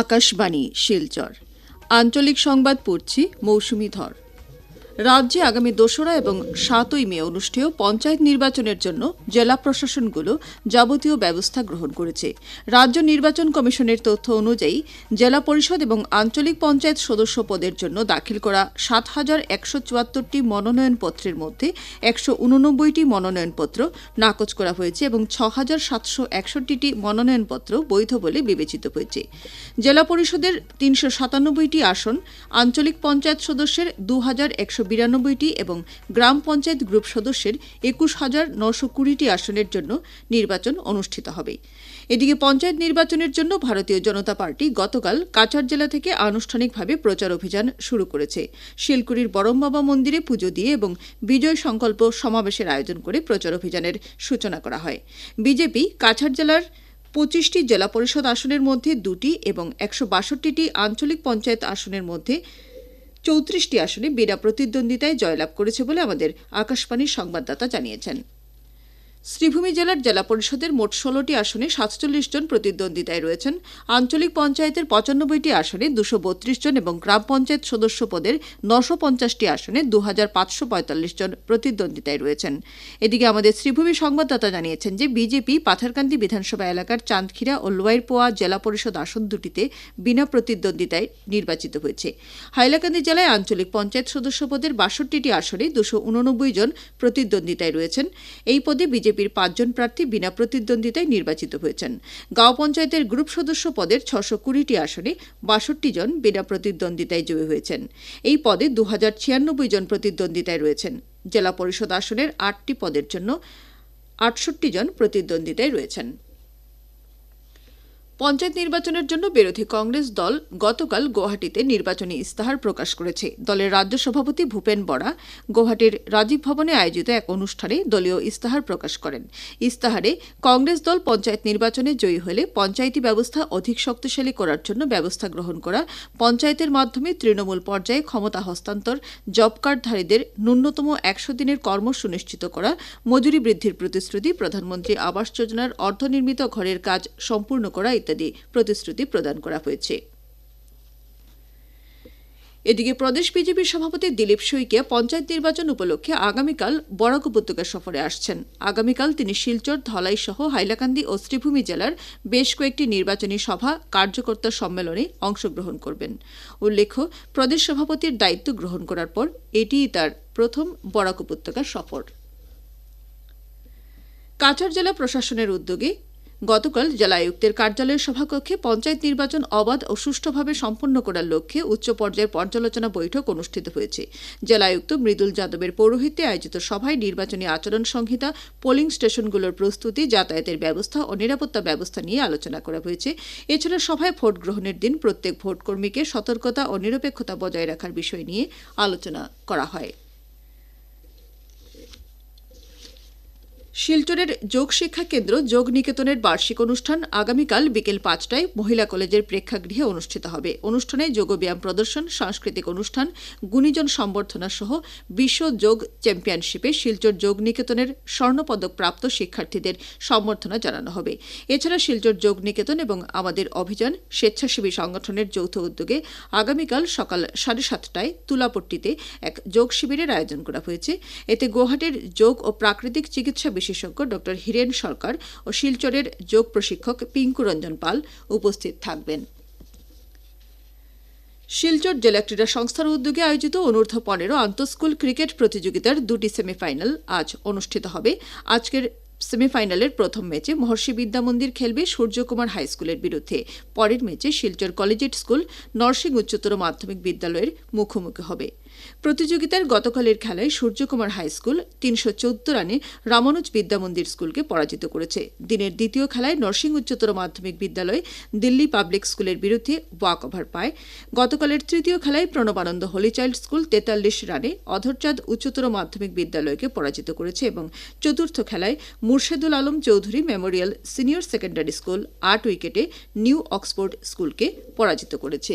আকাশবাণী শিলচর। আঞ্চলিক সংবাদ পড়ছি মৌসুমি ধর। রাজ্যে আগামী দোসরা এবং সাতই মে অনুষ্ঠেয় পঞ্চায়েত নির্বাচনের জন্য জেলা প্রশাসনগুলো যাবতীয় ব্যবস্থা গ্রহণ করেছে। রাজ্য নির্বাচন কমিশনের তথ্য অনুযায়ী জেলা পরিষদ এবং আঞ্চলিক পঞ্চায়েত সদস্য পদের জন্য দাখিল করা সাত হাজার একশো চুয়াত্তরটি মনোনয়নপত্রের মধ্যে একশো উননব্বইটি মনোনয়নপত্র নাকচ করা হয়েছে এবং ছ হাজার সাতশো একষট্টিটি মনোনয়নপত্র বৈধ বলে বিবেচিত হয়েছে। জেলা পরিষদের তিনশো সাতানব্বইটি আসন আঞ্চলিক পঞ্চায়েত সদস্যের দু হাজার একশো বিরানব্বইটি এবং গ্রাম পঞ্চায়েত গ্রুপ সদস্যের একুশ হাজার নশো কুড়িটি আসনের জন্য নির্বাচন অনুষ্ঠিত হবে। এদিকে পঞ্চায়েত নির্বাচনের জন্য ভারতীয় জনতা পার্টি গতকাল কাছাড় জেলা থেকে আনুষ্ঠানিকভাবে প্রচার অভিযান শুরু করেছে। শিলকুড়ির বরমবাবা মন্দিরে পুজো দিয়ে এবং বিজয় সংকল্প সমাবেশের আয়োজন করে প্রচার অভিযানের সূচনা করা হয়। বিজেপি কাছাড় জেলার পঁচিশটি জেলা পরিষদ আসনের মধ্যে দুটি এবং একশো বাষট্টিটি আঞ্চলিক পঞ্চায়েত আসনের মধ্যে চৌত্রিশটি আসনে বিনা প্রতিদ্বন্দ্বিতায় জয়লাভ করেছে বলে আমাদের আকাশবাণীর সংবাদদাতা জানিয়েছেন। শ্রীভূমি জেলার জেলা পরিষদের মোট ষোলোটি আসনে সাতচল্লিশ জন প্রতিদ্বন্দ্বিতায় রয়েছেন। আঞ্চলিক পঞ্চায়েতের পঁচানব্বইটি আসনে দুশো বত্রিশ জন এবং গ্রাম পঞ্চায়েত সদস্য পদের নশো পঞ্চাশটি আসনে দু হাজার পাঁচশো পঁয়তাল্লিশ জন প্রতিদ্বন্দ্বিতায় রয়েছেন। এদিকে আমাদের শ্রীভূমি সংবাদদাতা জানিয়েছেন যে বিজেপি পাথারকান্দি বিধানসভা এলাকার চাঁদখিরা ও লোয়ারপোয়া জেলা পরিষদ আসন দুটিতে বিনা প্রতিদ্বন্দ্বিতায় নির্বাচিত হয়েছে। হাইলাকান্দি জেলায় আঞ্চলিক পঞ্চায়েত সদস্য পদের বাষট্টিটি আসনে দুশো উননব্বই জন প্রতিদ্বন্দ্বিতায় রয়েছেন। এই পদে বিজেপির পাঁচজন প্রার্থী বিনা প্রতিদ্বন্দ্বিতায় নির্বাচিত হয়েছেন। গাঁও পঞ্চায়েতের গ্রুপ সদস্য পদের ছশো কুড়িটি আসনে বাষট্টি জন বিনা প্রতিদ্বন্দ্বিতায় জয়ী হয়েছেন। এই পদে দু হাজার ছিয়ানব্বই জন প্রতিদ্বন্দ্বিতায় রয়েছেন। জেলা পরিষদ আসনের আটটি পদের জন্য আটষট্টি জন প্রতিদ্বন্দ্বিতায় রয়েছেন। পঞ্চায়েত নির্বাচনের জন্য বিরোধী কংগ্রেস দল গতকাল গুয়াহাটিতে নির্বাচনী ইস্তাহার প্রকাশ করেছে। দলের রাজ্য সভাপতি ভূপেন বরা গুয়াহাটির রাজীব ভবনে আয়োজিত এক অনুষ্ঠানে দলীয় ইস্তাহার প্রকাশ করেন। ইস্তাহারে কংগ্রেস দল পঞ্চায়েত নির্বাচনে জয়ী হলে পঞ্চায়েতি ব্যবস্থা অধিক শক্তিশালী করার জন্য ব্যবস্থা গ্রহণ করা, পঞ্চায়েতের মাধ্যমে তৃণমূল পর্যায়ে ক্ষমতা হস্তান্তর, জব কার্ডধারীদের ন্যূনতম একশো দিনের কর্ম সুনিশ্চিত করা, মজুরি বৃদ্ধির প্রতিশ্রুতি, প্রধানমন্ত্রী আবাস যোজনার অর্ধনির্মিত ঘরের কাজ সম্পূর্ণ করা ইত্যাদি প্রতিশ্রুতি প্রদান করা হয়েছে। এদিকে প্রদেশ বিজেপির সভাপতি দিলীপ শইকিয়া পঞ্চায়েত নির্বাচন উপলক্ষে আগামীকাল বরাক উপত্যকা সফরে আসছেন। আগামীকাল তিনি শিলচর ধলাই সহ হাইলাকান্দি ও শ্রীভূমি জেলার বেশ কয়েকটি নির্বাচনী সভা, কার্যকর্তা সম্মেলনে অংশগ্রহণ করবেন। উল্লেখ্য, প্রদেশ সভাপতির দায়িত্ব গ্রহণ করার পর এটিই তার প্রথম বরাক উপত্যকা সফর। কাছাড় জেলা প্রশাসনের উদ্যোগে গতকাল জেলা আয়ুক্তের কার্যালয়ের সভাকক্ষে পঞ্চায়েত নির্বাচন অবাধ ও সুষ্ঠুভাবে সম্পন্ন করার লক্ষ্যে উচ্চ পর্যায়ের পর্যালোচনা বৈঠক অনুষ্ঠিত হয়েছে। জেলা আয়ুক্ত মৃদুল যাদবের পৌরোহিত্যে আয়োজিত সভায় নির্বাচনী আচরণ সংহিতা, পোলিং স্টেশনগুলোর প্রস্তুতি, যাতায়াতের ব্যবস্থা ও নিরাপত্তা ব্যবস্থা নিয়ে আলোচনা করা হয়েছে। এছাড়া সভায় ভোট গ্রহণের দিন প্রত্যেক ভোটকর্মীকে সতর্কতা ও নিরপেক্ষতা বজায় রাখার বিষয় নিয়ে আলোচনা করা হয়। শিলচরের যোগ শিক্ষা কেন্দ্র যোগ নিকেতনের বার্ষিক অনুষ্ঠান আগামীকাল বিকেল পাঁচটায় মহিলা কলেজের প্রেক্ষাগৃহে অনুষ্ঠিত হবে। অনুষ্ঠানে যোগব্যায়াম প্রদর্শন, সাংস্কৃতিক অনুষ্ঠান, গুণীজন সম্বর্ধনা সহ বিশ্ব যোগ চ্যাম্পিয়নশিপে শিলচর যোগ নিকেতনের স্বর্ণপদক প্রাপ্ত শিক্ষার্থীদের সম্বর্ধনা জানানো হবে। এছাড়া শিলচর যোগ নিকেতন এবং আমাদের অভিযান স্বেচ্ছাসেবী সংগঠনের যৌথ উদ্যোগে আগামীকাল সকাল সাড়ে সাতটায় তুলাপট্টিতে এক যোগ শিবিরের আয়োজন করা হয়েছে। এতে গুয়াহাটির যোগ ও প্রাকৃতিক চিকিৎসা বিশেষজ্ঞ ড হীরেন সরকার ও শিলচরের যোগ প্রশিক্ষক পিঙ্কু রঞ্জন পাল উপস্থিত থাকবেন। শিলচর জেলা ক্রীড়া সংস্থার উদ্যোগে আয়োজিত অনূর্ধ্ব পনেরো আন্তঃস্কুল ক্রিকেট প্রতিযোগিতার দুটি সেমিফাইনাল আজ অনুষ্ঠিত হবে। আজকের সেমিফাইনালের প্রথম ম্যাচে মহর্ষি বিদ্যা মন্দির খেলবে সূর্যকুমার হাই স্কুলের বিরুদ্ধে। পরের ম্যাচে শিলচর কলেজিয়েট স্কুল নরসিং উচ্চতর মাধ্যমিক বিদ্যালয়ের মুখোমুখি হবে। প্রতিযোগিতার গতকালের খেলায় সূর্যকুমার হাই স্কুল তিনশো চোদ্দ রানে রামানুজ বিদ্যা মন্দির স্কুলকে পরাজিত করেছে। দিনের দ্বিতীয় খেলায় নরসিং উচ্চতর মাধ্যমিক বিদ্যালয় দিল্লি পাবলিক স্কুলের বিরুদ্ধে ওয়াক ওভার পায়। গতকালের তৃতীয় খেলায় প্রণবানন্দ হোলি চাইল্ড স্কুল তেতাল্লিশ রানে অধরচাঁদ উচ্চতর মাধ্যমিক বিদ্যালয়কে পরাজিত করেছে এবং চতুর্থ খেলায় Murshedul Alam Chowdhury memorial senior secondary school আট উইকেটে নিউ অক্সফোর্ড স্কুলকে পরাজিত করেছে।